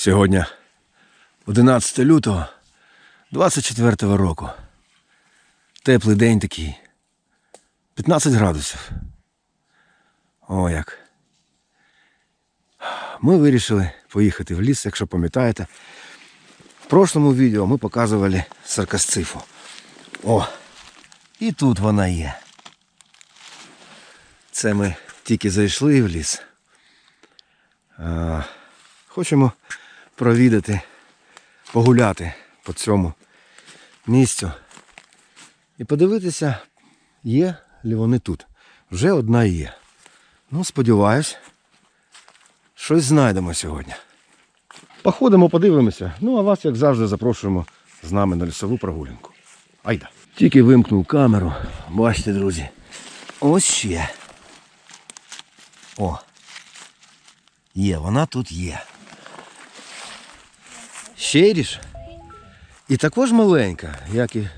Сьогодні 11 лютого 24 року. Теплий день такий. 15 градусів. О, як. Ми вирішили поїхати в ліс, якщо пам'ятаєте. В прошлому відео ми показували саркасцифу. О, і тут вона є. Це ми тільки зайшли в ліс. Хочемо провідати, погуляти по цьому місцю і подивитися, є ли вони тут. Вже одна є. Ну, сподіваюсь, щось знайдемо сьогодні. Походимо, подивимося. Ну, а вас, як завжди, запрошуємо з нами на лісову прогулянку. Айда. Тільки вимкнув камеру. Бачите, друзі. Ось ще. О. Є, вона тут є. Щиріш. І також маленька, як і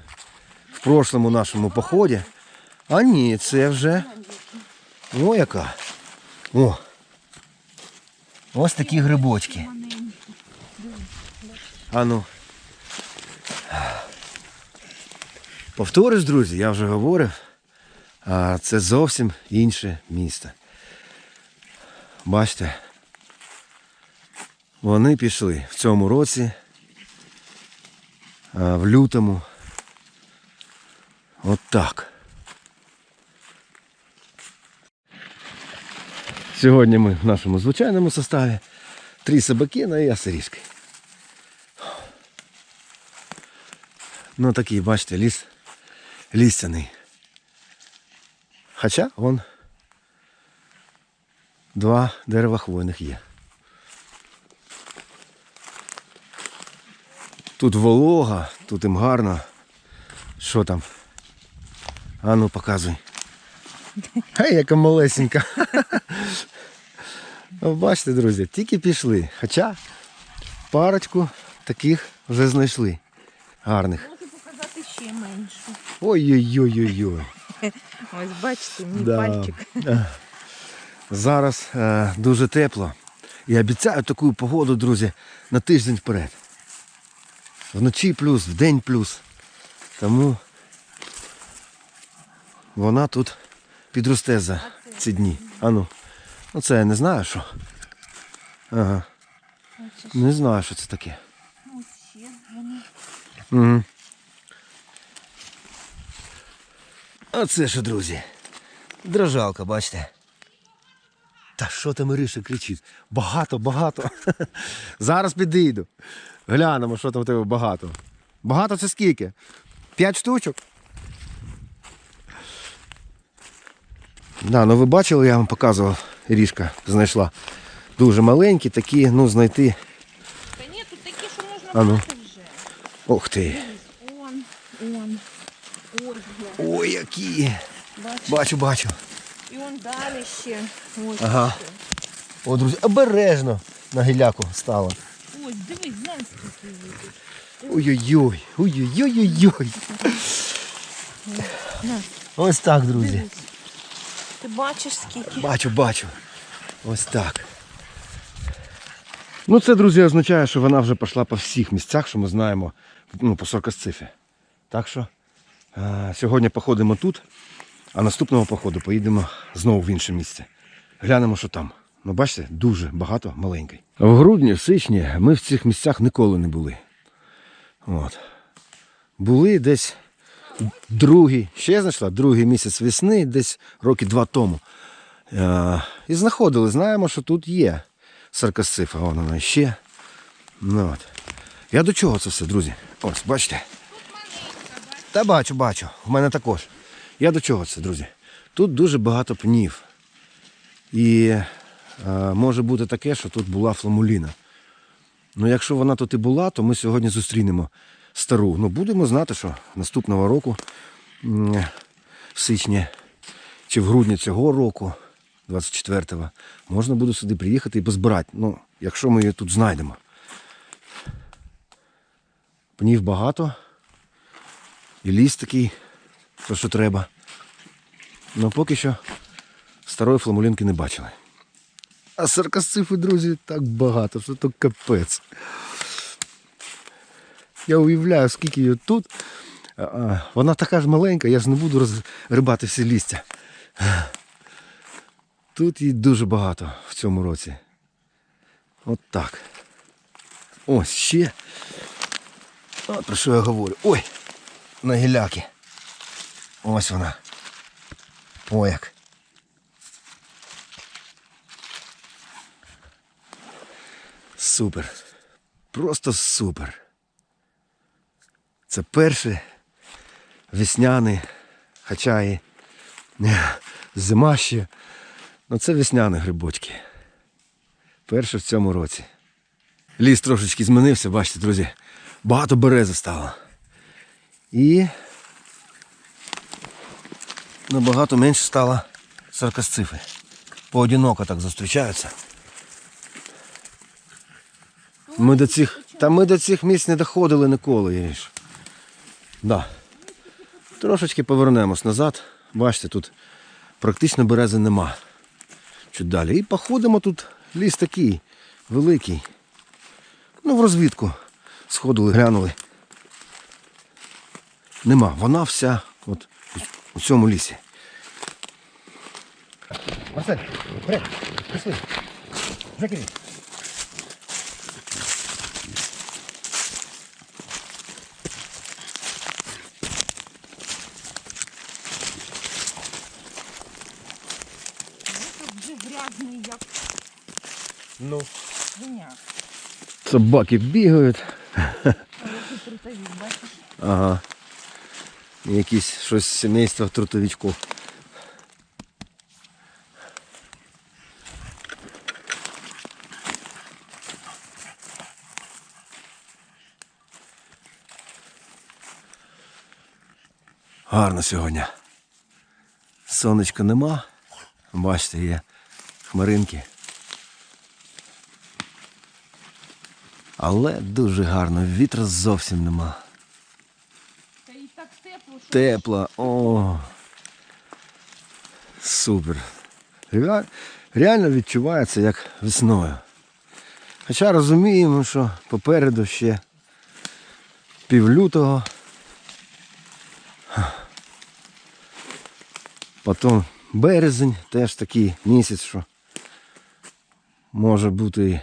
в прошлому нашому поході. А ні, це вже. О, яка. О. Ось такі грибочки. А ну. Повторюсь, друзі, я вже говорив, а це зовсім інше місто. Бачите, вони пішли в цьому році, в лютому. От так. Сьогодні ми в нашому звичайному составі. Три собаки, і я сиріжки. Ну такий, бачите, ліс лістяний. Хоча вон два дерева хвойних є. Тут волога, тут їм гарно. Що там? А ну показуй. Гей, яка малесенька. Бачите, друзі, тільки пішли. Хоча парочку таких вже знайшли. Гарних. Можу показати ще менше. Ой-ой-ой-ой-ой. Ось бачите, мій Да. пальчик. Е, Зараз е, дуже тепло. І обіцяю таку погоду, друзі, на тиждень вперед. Вночі плюс, вдень плюс. Тому вона тут підросте за ці дні. Ану. Ну це я не знаю що. Ага. Не знаю, що це таке. Угу. А це що, друзі? Дрожалка, бачите? Та що там Іриша кричить? Багато, багато. Зараз підійду. Глянемо, що там в тебе багато. Багато це скільки? П'ять штучок. Да, ну ви бачили, я вам показував, Ірішка знайшла. Дуже маленькі, такі, ну, знайти. Та ні, тут такі, що можна А ну. вже. Ох ти. Он, он. Ось. Ой, які. Бачиш? Бачу, бачу. І он далі ще. Ось Ага. ще. О, друзі, обережно на гіляку стало. Ось, дивись, глянь, скільки. Ой-ой-ой, ой-ой-ой-ой-ой. На, Ось так, друзі. дивись. Ти бачиш, скільки? Бачу, бачу. Ось так. Ну це, друзі, означає, що вона вже пішла по всіх місцях, що ми знаємо ну, по соркасцифі. Так що а, сьогодні походимо тут, а наступного походу поїдемо знову в інше місце. Глянемо, що там. Ну, бачите, дуже багато маленький. В грудні, в січні ми в цих місцях ніколи не були. От. Були десь другий, ще я знайшла, другий місяць весни, десь роки два тому. Е, і знаходили, знаємо, що тут є саркасифа, вон вона ще. Ну, от. Я до чого це все, друзі? Ось, бачите? Та бачу, бачу. В мене також. Я до чого це, друзі? Тут дуже багато пнів. І е, може бути таке, що тут була фламуліна. Ну, якщо вона тут і була, то ми сьогодні зустрінемо стару. Ну, будемо знати, що наступного року, в січні чи в грудні цього року, 24-го, можна буде сюди приїхати і позбирати. Ну, якщо ми її тут знайдемо. Пнів багато. І ліс такий, то що треба. Ну поки що старої фламулінки не бачили. А саркасцифи, друзі, так багато, що то капець. Я уявляю, скільки її тут. Вона така ж маленька, я ж не буду розрибати всі лістя. Тут її дуже багато в цьому році. От так. Ось ще. От про що я говорю. Ой! На гіляки. Ось вона. О як. Супер. Просто супер. Це перший весняний, хоча і е, зима ще. Ну це весняні грибочки. Перше в цьому році. Ліс трошечки змінився, бачите, друзі. Багато берези стало. І набагато менше стало саркасцифи. Поодиноко так зустрічаються. Ми до цих, та ми до цих місць не доходили ніколи, Іриш. Да. Трошечки повернемось назад. Бачите, тут практично берези нема. Чуть далі. І походимо тут ліс такий великий. Ну, в розвідку сходили, глянули. Нема. Вона вся от у цьому лісі. Марсель, вперед, пішли. Вже грязний, як Ну. свиня. Собаки бігають. Ага. Якісь щось з сімейства трутовичків. Гарно сьогодні. Сонечка нема. Бачите, є хмаринки. Але дуже гарно, вітру зовсім нема. Та і так тепло, що Тепла. О. Супер. Реально відчувається як весною. Хоча розуміємо, що попереду ще півлютого. Потім березень теж такий місяць, що може бути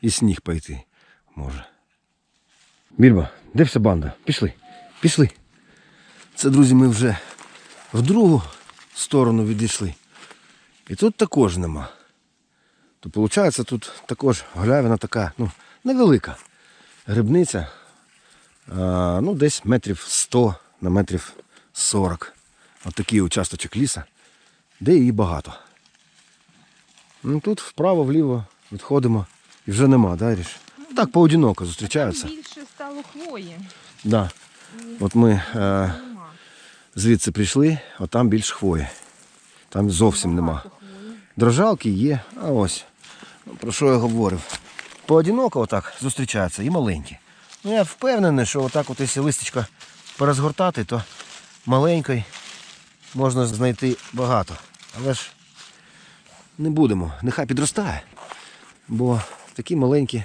і сніг пойти. Може. Більба, де вся банда? Пішли. Пішли. Це, друзі, ми вже в другу сторону відійшли. І тут також нема. То виходить, тут також галявина така, ну, невелика. Грибниця. А, ну, десь метрів 100 на метрів 40. От такий участочок ліса, де її багато. Ну, тут вправо-вліво відходимо і вже нема, да, Ріш? Так, поодиноко зустрічаються. більше стало хвої. Да. От ми е, звідси прийшли, а там більш хвої. Там зовсім нема. Дрожалки є, а ось. Про що я говорив? Поодиноко отак зустрічаються і маленькі. Ну я впевнений, що отак от якщо листечко порозгортати, то маленький можна знайти багато. Але ж не будемо, нехай підростає, бо такі маленькі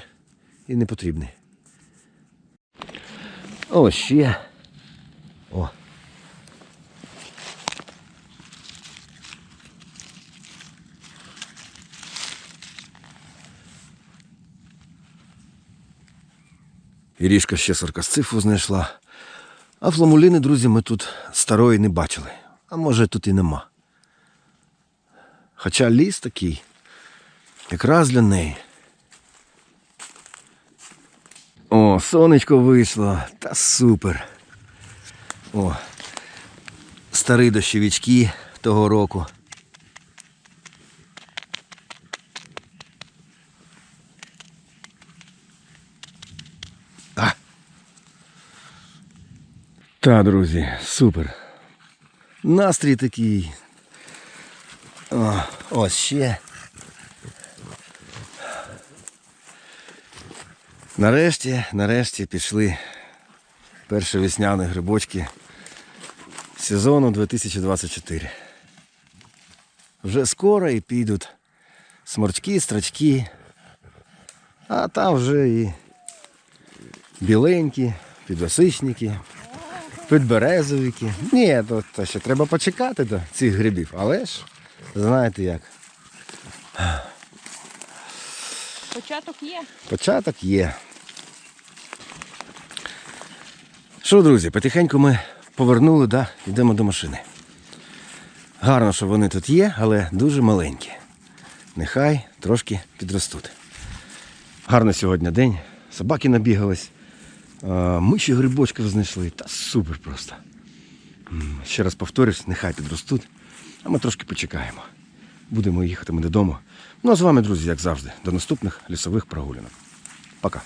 і не потрібні. О, ще. О. Ірішка ще саркасцифу знайшла. А фламуліни, друзі, ми тут старої не бачили. А може тут і нема. Хоча ліс такий, якраз для неї. О, сонечко вийшло. Та супер. О. Старі дощовички того року. А. Та, друзі, супер. Настрій такий. О, ось ще. Нарешті, нарешті пішли перші весняні грибочки сезону 2024. Вже скоро і підуть сморчки, страчки. А там вже і біленькі, підосичники, підберезовики. Ні, то, то ще треба почекати до цих грибів. Але ж, знаєте як, Початок є. початок є. Що, друзі, потихеньку ми повернули, да, йдемо до машини. Гарно, що вони тут є, але дуже маленькі. Нехай трошки підростуть. Гарний сьогодні день. Собаки набігались. А, Ми ще грибочків знайшли. Та супер просто. Ще раз повторюсь, нехай підростуть, а ми трошки почекаємо. Будемо їхати ми додому. Ну а з вами, друзі, як завжди, до наступних лісових прогулянок. Пока.